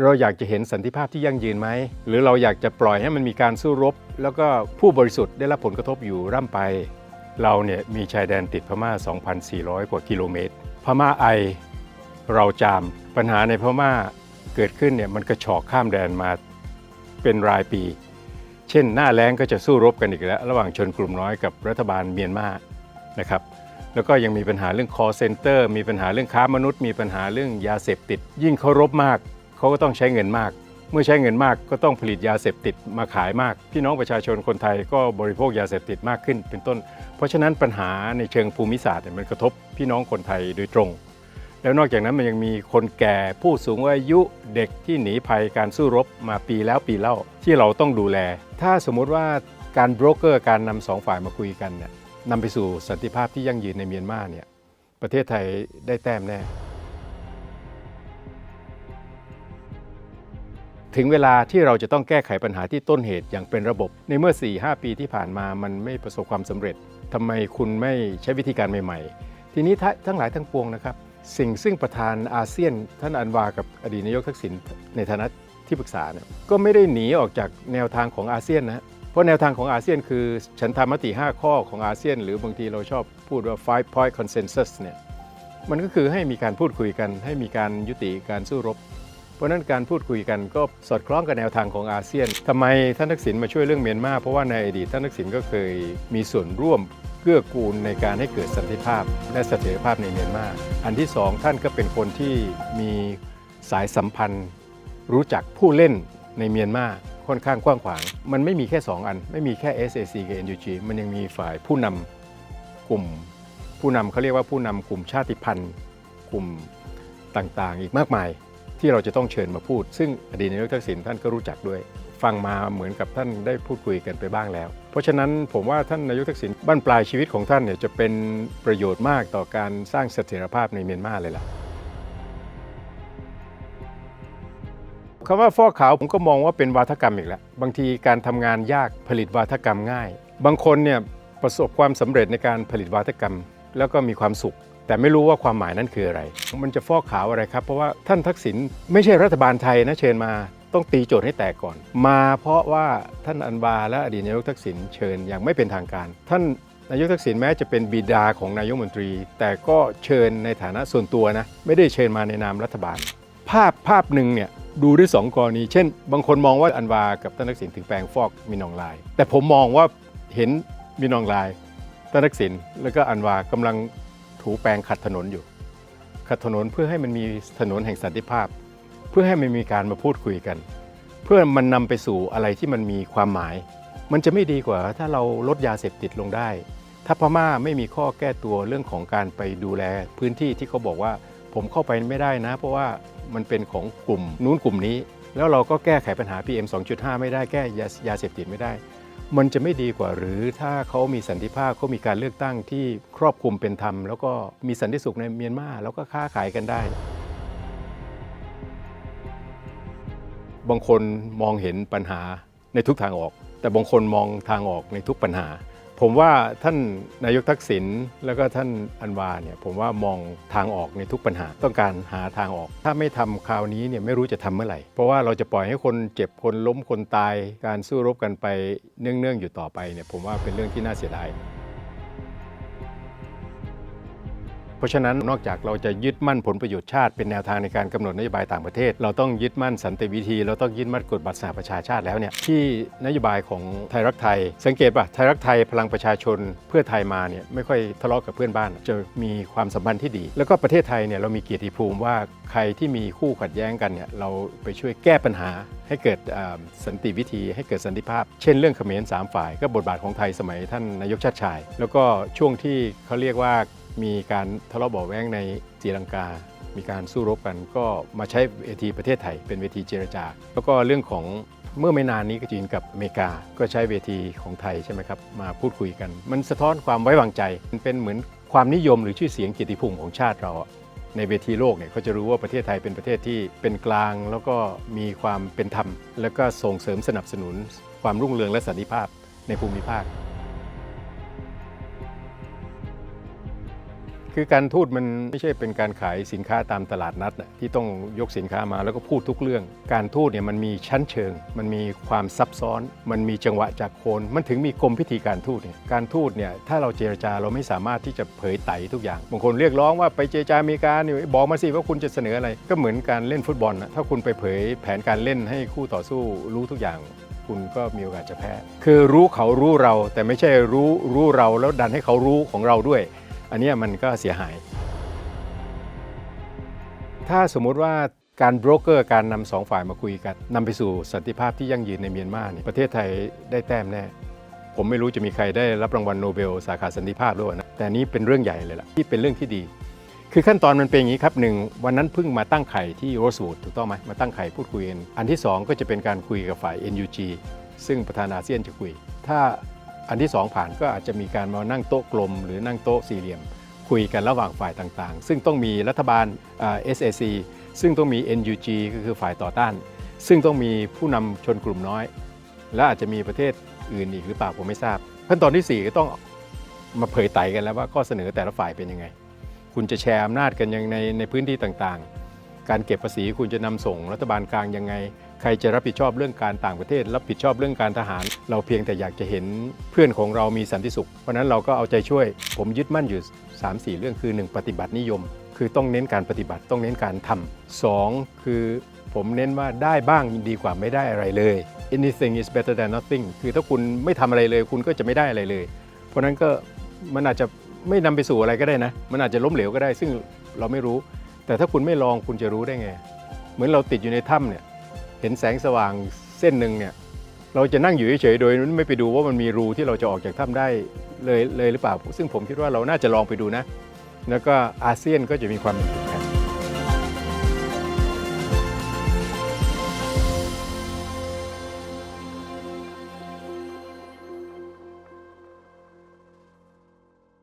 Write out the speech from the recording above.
เราอยากจะเห็นสันติภาพที่ยั่งยืนไหม หรือเราอยากจะปล่อยให้มันมีการสู้รบ แล้วก็ผู้บริสุทธิ์ได้รับผลกระทบอยู่ร่ำไป เราเนี่ยมีชายแดนติดพม่า 2,400 กว่ากิโลเมตร พม่าไอ เราจาม ปัญหาในพม่าเกิดขึ้นเนี่ยมันกระชอกข้ามแดนมาเป็นรายปี เช่นหน้าแล้งก็จะสู้รบกันอีกแล้ว ระหว่างชนกลุ่มน้อยกับรัฐบาลเมียนมานะครับแล้วก็ยังมีปัญหาเรื่อง call center มีปัญหาเรื่องค้ามนุษย์ มีปัญหาเรื่องยาเสพติด ยิ่งเขารบมาก เขาก็ต้องใช้เงินมาก เมื่อใช้เงินมากก็ต้องผลิตยาเสพติดมาขายมาก พี่น้องประชาชนคนไทยก็บริโภคยาเสพติดมากขึ้น เป็นต้น เพราะฉะนั้นปัญหาในเชิงภูมิศาสตร์เนี่ยมันกระทบพี่น้องคนไทยโดยตรง แล้วนอกจากนั้นมันยังมีคนแก่ผู้สูงอายุเด็กที่หนีภัยการสู้รบมาปีแล้วปีเล่าที่เราต้องดูแล ถ้าสมมุติว่าการโบรกเกอร์การนำสองฝ่ายมาคุยกันเนี่ยนำไปสู่สันติภาพที่ยั่งยืนในเมียนมาเนี่ยประเทศไทยได้แต้มแน่ ถึงเวลาที่เราจะต้องแก้ไขปัญหาที่ต้นเหตุอย่างเป็นระบบ ในเมื่อ 4-5 ปีที่ผ่านมามันไม่ประสบความสำเร็จทำไมคุณไม่ใช้วิธีการใหม่ ๆ ทีนี้ทั้งหลายทั้งปวงนะครับ สิ่งซึ่งประธานอาเซียน ท่านอันวากับอดีตนายกทักษิณในฐานะที่ปรึกษาเนี่ยก็ไม่ได้หนีออกจากแนวทางของอาเซียนนะเพราะแนวทางของอาเซียนคือฉันทามติ 5 ข้อของอาเซียน หรือบางทีเราชอบพูดว่า five point consensus เนี่ยมันก็คือให้มีการพูดคุยกัน ให้มีการยุติการสู้รบ ราะนั้นการพูดคุยกันก็สอดคล้องกับแนวทางของอาเซียนทำไมท่านทักษิณมาช่วยเรื่องเมียนมาเพราะว่าในอดีตท่านทักษิณก็เคยมีส่วนร่วมเกื้อกูลในการให้เกิดสันติภาพ และเสถียรภาพในเมียนมาอันที่สองท่านก็เป็นคนที่มีสายสัมพันธ์ รู้จักผู้เล่นในเมียนมาค่อนข้างกว้างขวาง มันไม่มีแค่ 2 อัน ไม่มีแค่ SAC กับ NUG มันยังมีฝ่ายผู้นำกลุ่ม ผู้นำเขาเรียกว่าผู้นำกลุ่มชาติพันธุ์ กลุ่มต่างๆ อีกมากมาย ที่เราจะต้องเชิญมาพูด ซึ่งอดีตนายกทักษิณท่านก็รู้จักด้วย ฟังมาเหมือนกับท่านได้พูดคุยกันไปบ้างแล้ว เพราะฉะนั้นผมว่าท่านนายกทักษิณบั้นปลายชีวิตของท่านเนี่ยจะเป็นประโยชน์มากต่อการสร้างเสถียรภาพในเมียนมาเลยล่ะคำว่าฟอกขาวผมก็มองว่าเป็นวาทกรรมอีกแล้วบางทีการทำงานยากผลิตวาทกรรมง่าย บางคนเนี่ยประสบความสำเร็จในการผลิตวาทกรรม แล้วก็มีความสุข แต่ไม่รู้ว่าความหมายนั้นคืออะไร มันจะฟอกขาวอะไรครับ เพราะว่าท่านทักษิณไม่ใช่รัฐบาลไทยนะเชิญมาต้องตีโจทย์ให้แตกก่อน มาเพราะว่าท่านอันวาและอดีตนายกทักษิณเชิญอย่างไม่เป็นทางการ ท่านนายกทักษิณแม้จะเป็นบิดาของนายกมนตรี แต่ก็เชิญในฐานะส่วนตัวนะไม่ได้เชิญมาในนามรัฐบาล ภาพภาพหนึ่งเนี่ยดูได้สองกรณี เช่น บางคนมองว่าอันวากับท่านทักษิณถึงแปลงฟอกมินองลน์แต่ผมมองว่าเห็นมินองลน์ท่านทักษิณแล้วก็อันวากำลัง ถูแปลงขัดถนนอยู่ ขัดถนนเพื่อให้มันมีถนนแห่งสันติภาพ เพื่อให้มันมีการมาพูดคุยกัน เพื่อมันนำไปสู่อะไรที่มันมีความหมาย มันจะไม่ดีกว่าถ้าเราลดยาเสพติดลงได้ ถ้าพม่าไม่มีข้อแก้ตัวเรื่องของการไปดูแลพื้นที่ที่เขาบอกว่าผมเข้าไปไม่ได้นะ เพราะว่ามันเป็นของกลุ่มนู้นกลุ่มนี้ แล้วเราก็แก้ไขปัญหา PM 2.5 ไม่ได้แก้ยายาเสพติดไม่ได้ มันจะไม่ดีกว่าหรือถ้าเขามีสันติภาพเขามีการเลือกตั้งที่ครอบคลุมเป็นธรรม แล้วก็มีสันติสุขในเมียนมาแล้วก็ค้าขายกันได้ บางคนมองเห็นปัญหาในทุกทางออก แต่บางคนมองทางออกในทุกปัญหา ผมว่าท่านนายกทักษิณแล้วก็ท่านอันวาเนี่ยผมว่ามองทางออกในทุกปัญหาต้องการหาทางออก ถ้าไม่ทำคราวนี้เนี่ยไม่รู้จะทำเมื่อไหร่ เพราะว่าเราจะปล่อยให้คนเจ็บคนล้มคนตาย การสู้รบกันไปเนื่องๆอยู่ต่อไปเนี่ยผมว่าเป็นเรื่องที่น่าเสียดาย เพราะฉะนั้นนอกจากเราจะยึดมั่นผลประโยชน์ชาติเป็นแนวทางในการกำหนดนโยบายต่างประเทศ เราต้องยึดมั่นสันติวิธี เราต้องยึดมั่นกฎบัตรสหประชาชาติแล้วเนี่ยที่นโยบายของไทยรักไทย สังเกตป่ะไทยรักไทยพลังประชาชนเพื่อไทยมาเนี่ยไม่ค่อยทะเลาะกับเพื่อนบ้าน จะมีความสัมพันธ์ที่ดี แล้วก็ประเทศไทยเนี่ยเรามีเกียรติภูมิว่าใครที่มีคู่ขัดแย้งกันเนี่ยเราไปช่วยแก้ปัญหาให้เกิดสันติวิธีให้เกิดสันติภาพ เช่นเรื่องเขมรสามฝ่าย ก็บทบาทของไทยสมัยท่านนายกชาติชาย แล้วก็ช่วงที่เขาเรียกว่า มีการทะเลาะเบาะแว้งในศรีลังกา มีการสู้รบกัน ก็มาใช้เวทีประเทศไทยเป็นเวทีเจรจา แล้วก็เรื่องของเมื่อไม่นานนี้ก็จีนกับอเมริกา ก็ใช้เวทีของไทยใช่ไหมครับมาพูดคุยกัน มันสะท้อนความไว้วางใจ มันเป็นเหมือนความนิยมหรือชื่อเสียงเกียรติภูมิของชาติเราในเวทีโลกเนี่ยเขาจะรู้ว่าประเทศไทยเป็นประเทศที่เป็นกลาง แล้วก็มีความเป็นธรรม แล้วก็ส่งเสริมสนับสนุน ความรุ่งเรืองและสันติภาพในภูมิภาค คือการทูตมันไม่ใช่เป็นการขายสินค้าตามตลาดนัดน่ะที่ต้องยกสินค้ามาแล้วก็พูดทุกเรื่อง การทูตเนี่ยมันมีชั้นเชิง มันมีความซับซ้อน มันมีจังหวะจากโคน มันถึงมีกรมพิธีการทูตเนี่ยการทูตเนี่ยถ้าเราเจรจาเราไม่สามารถที่จะเผยไตทุกอย่างบางคนเรียกร้องว่าไปเจรจาอเมริกาเนี่ยบอกมาสิว่าคุณจะเสนออะไร ก็เหมือนการเล่นฟุตบอลนะถ้าคุณไปเผยแผนการเล่นให้คู่ต่อสู้รู้ทุกอย่างคุณก็มีโอกาสจะแพ้ คือรู้เขารู้เราแต่ไม่ใช่รู้รู้เราแล้วดันให้เขารู้ของเราด้วย อันนี้มันก็เสียหาย ถ้าสมมุติว่าการโบรกเกอร์การนำสองฝ่ายมาคุยกันนำไปสู่สันติภาพที่ยั่งยืนในเมียนมาเนี่ยประเทศไทยได้แต้มแน่ ผมไม่รู้จะมีใครได้รับรางวัลโนเบล สาขาสันติภาพด้วยนะแต่นี้เป็นเรื่องใหญ่เลยล่ะที่เป็นเรื่องที่ดี คือขั้นตอนมันเป็นอย่างนี้ครับหนึ่งวันนั้นเพิ่งมาตั้งไข่ที่โรสวูดถูกต้องไหมมาตั้งไข่พูดคุยกันอันที่สองก็จะเป็นการคุยกับฝ่าย NUG ซึ่งประธานอาเซียนจะคุย ถ้า อันที่สองผ่านก็อาจจะมีการมานั่งโต๊ะกลม หรือนั่งโต๊ะสี่เหลี่ยม คุยกันระหว่างฝ่ายต่างๆ ซึ่งต้องมีรัฐบาลอ่า SAC ซึ่งต้องมี NUG ก็คือฝ่ายต่อต้าน ซึ่งต้องมีผู้นำชนกลุ่มน้อย และอาจจะมีประเทศอื่นอีกหรือเปล่าผมไม่ทราบ ขั้นตอนที่ 4 ก็ต้องมาเผยไต่กันแล้วว่าข้อเสนอแต่ละฝ่ายเป็นยังไง คุณจะแชร์อำนาจกันยังในในพื้นที่ต่างๆ การเก็บภาษีคุณจะนำส่งรัฐบาลกลางยังไง ใครจะรับผิดชอบเรื่องการต่างประเทศ รับผิดชอบเรื่องการทหาร เราเพียงแต่อยากจะเห็นเพื่อนของเรามีสันติสุข เพราะนั้นเราก็เอาใจช่วย ผมยึดมั่นอยู่ 3-4 เรื่องคือ 1 ปฏิบัตินิยม คือต้องเน้นการปฏิบัติต้องเน้นการทำสองคือผมเน้นว่าได้บ้างดีกว่าไม่ได้อะไรเลย anything is better than nothing คือถ้าคุณไม่ทำอะไรเลย คุณก็จะไม่ได้อะไรเลย เพราะฉะนั้นก็มันอาจจะไม่นำไปสู่อะไรก็ได้นะ มันอาจจะล้มเหลวก็ได้ ซึ่งเราไม่รู้ แต่ถ้าคุณไม่ลองคุณจะรู้ได้ไง เหมือนเราติดอยู่ในถ้ำเนี่ยเห็นแสงสว่างเส้นหนึ่งเนี่ยเราจะนั่งอยู่เฉยๆโดยไม่ไปดูว่ามันมีรูที่เราจะออกจากถ้ำได้เลยเลยหรือเปล่า ซึ่งผมคิดว่าเราน่าจะลองไปดูนะ แล้วก็อาเซียนก็จะมีความ